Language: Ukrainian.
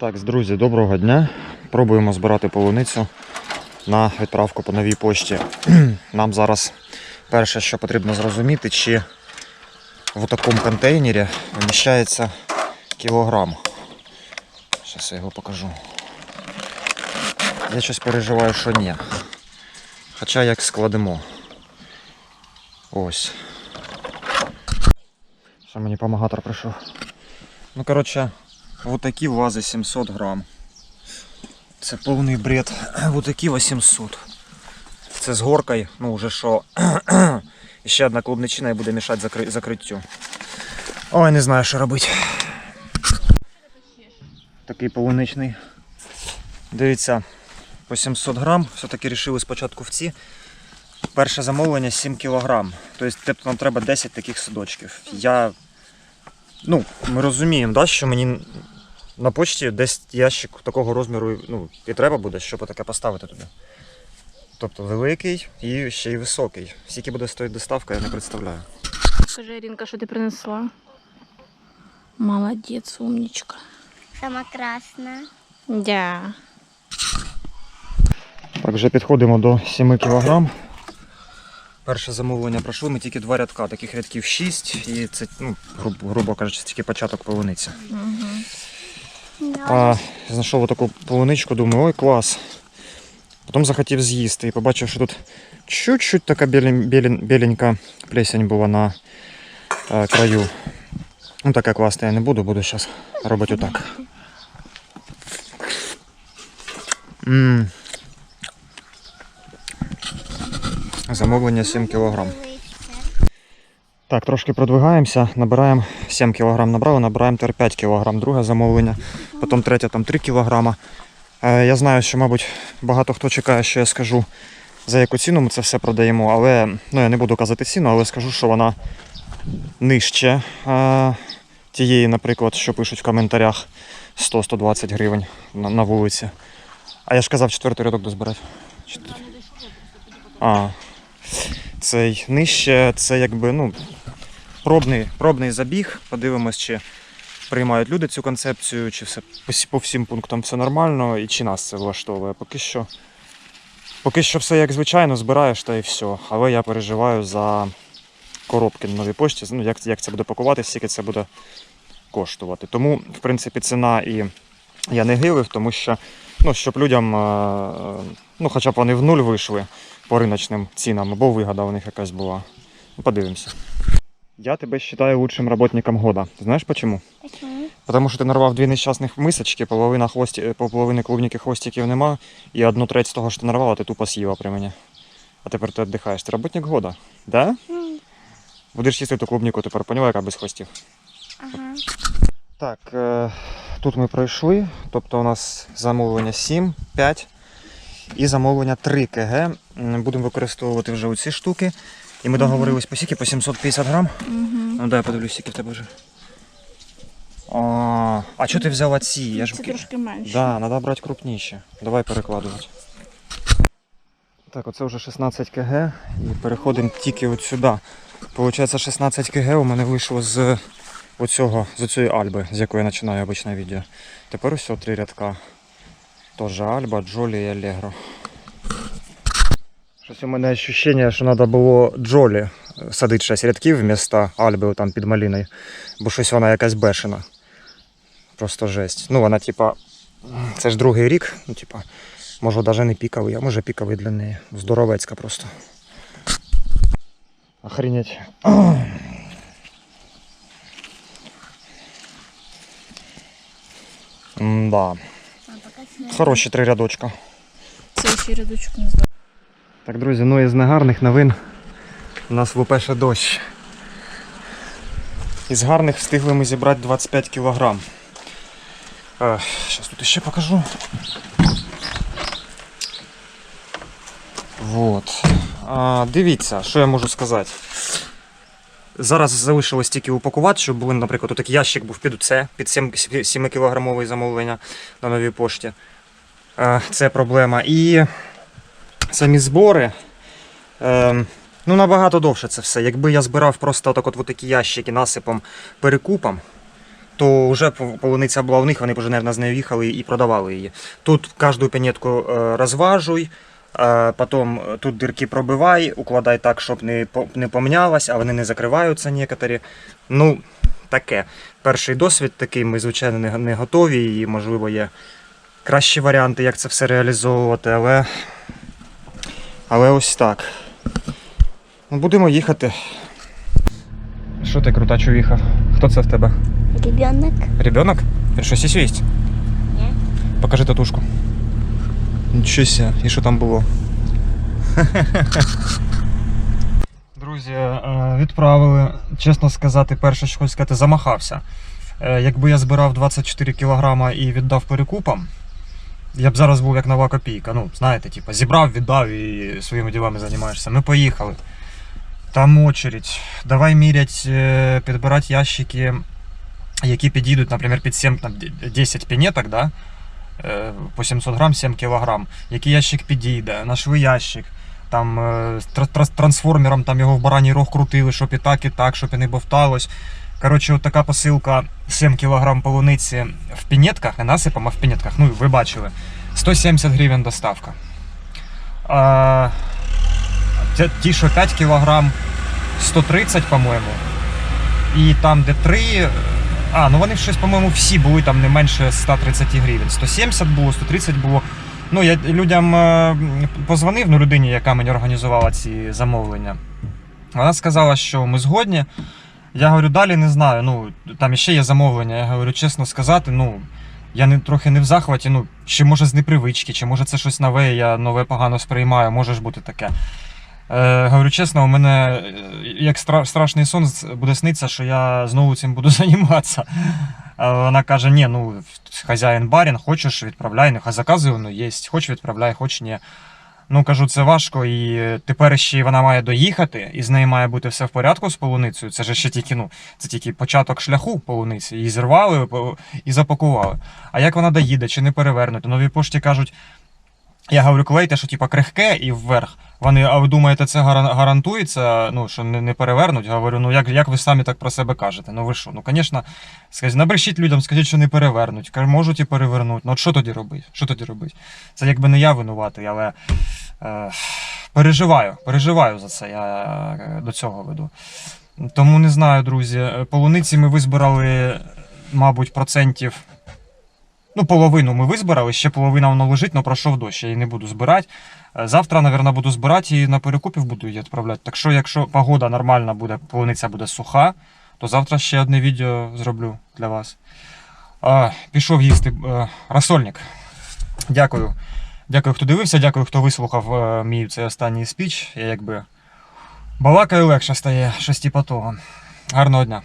Так, друзі, доброго дня. Пробуємо збирати полуницю на відправку по новій пошті. Нам зараз перше, що потрібно зрозуміти, чи в такому контейнері вміщається кілограм. Зараз я його покажу. Я щось переживаю, що ні. Хоча як складемо. Ось. Що мені помагатор прийшов. Ну, коротше, вот такі вази 700 грам. Це повний бред. Вот такі 800. Це з горкою, ну вже що. І ще одна клубничина і буде мішати закри... закриттю. Ой, не знаю, що робити. Такий полуничний. Дивіться, по 700 грам. Все-таки вирішили спочатку в ці. Перше замовлення 7 кілограм. Тобто нам треба 10 таких садочків. Я Ну, ми розуміємо, да, що мені на почті десь ящик такого розміру ну, і треба буде, щоб таке поставити туди. Тобто великий і ще й високий. Скільки буде стоїти доставка, я не представляю. Скажи, Арінка, що ти принесла? Молодець, умничка. Сама красна. Да. Так, вже підходимо до 7 кг. Перше замовлення пройшли, ми тільки два рядка, таких рядків 6, і це, ну, грубо, грубо кажучи, тільки початок полуниці. Угу. А, знайшов таку полуничку, думаю, ой, клас. Потім захотів з'їсти і побачив, що тут чуть-чуть така білень, білень, біленька плесень була на е, краю. Ну таке класне я не буду, буду зараз робити отак. м Замовлення 7 кг. Так, трошки продвигаємося, набираємо 7 кг набрали, набираємо тепер 5 кг. Друге замовлення, потім третє там 3 кг. Е, я знаю, що, мабуть, багато хто чекає, що я скажу, за яку ціну ми це все продаємо, але ну, я не буду казати ціну, але скажу, що вона нижче е, тієї, наприклад, що пишуть в коментарях 100-120 гривень на, на вулиці. А я ж казав, четвертий рядок дозбирати. Чотири. А, цей нижче, це якби, ну, пробний, пробний забіг. Подивимось, чи приймають люди цю концепцію, чи все по всім пунктам все нормально, і чи нас це влаштовує. Поки що, поки що все як звичайно, збираєш та і все. Але я переживаю за коробки на новій пошті, ну, як, як це буде пакуватися, скільки це буде коштувати. Тому, в принципі, ціна і я не гивив, тому що, ну, щоб людям, е, ну, хоча б вони в нуль вийшли по риночним цінам, або вигода у них якась була. Ну, Подивимося. Я тебе вважаю лучшим работником года. Знаєш почему? Почему? Потому що ти нарвав дві нещасних мисочки, половина хвості, е, половини клубніки хвостиків нема, і одну треть з того, що ти нарвала, ти тупо з'їла при мені. А тепер ти віддихаєш. Ти работник года, да? Будеш їсти ту клубніку тепер, поняла, яка без хвостів. Ага. Так, е, тут ми пройшли, тобто у нас замовлення 7, 5 і замовлення 3 КГ. Будемо використовувати вже оці штуки. І ми договорились по скільки? По 750 грам. Ну дай я подивлюсь, скільки в тебе вже. А, а чого ти взяла ці? Я ж... Це трошки менше. Да, треба брати крупніші. Давай перекладувати. Так, оце вже 16 кг і переходимо тільки от сюди. Получається 16 кг у мене вийшло з оцього, з цієї альби, з якої я починаю обичне відео. Тепер ось три рядка. Тоже Альба, Джолі і Алегро. Щось у мене відчуття, що треба було Джолі садити 6 рядків вмісто Альби там під маліною, бо щось вона якась бешена. Просто жесть. Ну вона типа. Це ж другий рік, ну типа, може навіть не піковий, а може піковий для неї. Здоровецька просто. Охренеть. Да. Хороші три рядочка. Це ще рядочок не. Так, друзі, ну із негарних новин у нас лупеше дощ. Із гарних встигли ми зібрати 25 кілограм. Зараз тут ще покажу. Вот. А, дивіться, що я можу сказати. Зараз залишилось тільки упакувати, щоб були, наприклад, такий ящик був під це, під 7 кілограмове замовлення на новій пошті. Е, Це проблема. І самі збори. Е, ну, набагато довше це все. Якби я збирав просто так от, такі ящики насипом перекупом, то вже полуниця була у них, вони вже, мабуть, з нею їхали і продавали її. Тут кожну пенетку е, розважуй, потім е, тут дирки пробивай, укладай так, щоб не, не помнялась, а вони не закриваються некоторі. Ну, таке. Перший досвід такий, ми, звичайно, не, не готові, і, можливо, є кращі варіанти, як це все реалізовувати, але, але ось так. Ну, Будемо їхати. Що ти крута чувіха? Хто це в тебе? Ребенок. Ребенок? Він щось їсть? Ні. Покажи татушку. Нічого ся, і що там було? Друзі, е, відправили. Чесно сказати, перше, що хочу сказати, замахався. Е, Якби я збирав 24 кг і віддав перекупам, я б зараз був як нова копійка. Ну, знаєте, типу, зібрав, віддав і своїми ділами займаєшся. Ми поїхали. Там очередь. Давай мірять, е, підбирати ящики, які підійдуть, наприклад, під 7, там, 10 пінеток, да? Е, по 700 грам, 7 кілограм. Який ящик підійде, нашли ящик. Там е, трансформером там його в бараній рог крутили, щоб і так, і так, щоб і не бовталось. Коротше, от така посилка 7 кг полуниці в пінетках, не насипом, а в пінетках. Ну, ви бачили. 170 гривень доставка. А, ті, що 5 кг, 130, по-моєму. І там, де 3. А, ну вони щось, по-моєму, всі були там не менше 130 гривень. 170 було, 130 було. Ну, я людям е, позвонив, ну, людині, яка мені організувала ці замовлення. Вона сказала, що ми згодні. Я говорю, далі не знаю. Ну, там ще є замовлення. Я говорю, чесно сказати, ну. Я не, трохи не в захваті, ну, чи може з непривички, чи може це щось нове, я нове погано сприймаю, може ж бути таке. Е, говорю чесно, у мене е, як стра- страшний сон буде сниться, що я знову цим буду займатися. Вона каже: ні, ну хазяїн барін, хочеш відправляй, нехай заказує, воно є, хоч відправляй, хоч ні. Ну кажу, це важко, і тепер ще вона має доїхати, і з нею має бути все в порядку з полуницею. Це ж ще тільки, ну, це тільки початок шляху полуниці. Її зірвали і запакували. А як вона доїде, чи не перевернути? Нові пошті кажуть, я говорю, клейте, що типа крихке і вверх. Вони, а ви думаєте, це гарантується, ну, що не, перевернуть? Говорю, ну як, як ви самі так про себе кажете? Ну ви що? Ну, звісно, скажіть, набрешіть людям, скажіть, що не перевернуть. Можуть і перевернуть. Ну от що тоді робити? Що тоді робити? Це якби не я винуватий, але е, переживаю, переживаю за це. Я е, до цього веду. Тому не знаю, друзі. Полуниці ми визбирали, мабуть, процентів. Ну, половину ми визбирали, ще половина воно лежить, але пройшов дощ, я її не буду збирати. Е, Завтра, мабуть, буду збирати і на перекупів буду її відправляти. Так що, якщо погода нормальна буде, полуниця буде суха, то завтра ще одне відео зроблю для вас. А, пішов їсти е, розсольник. Дякую. Дякую, хто дивився, дякую, хто вислухав е, мій цей останній спіч. Я якби балакаю легше стає, щось типа того. Гарного дня.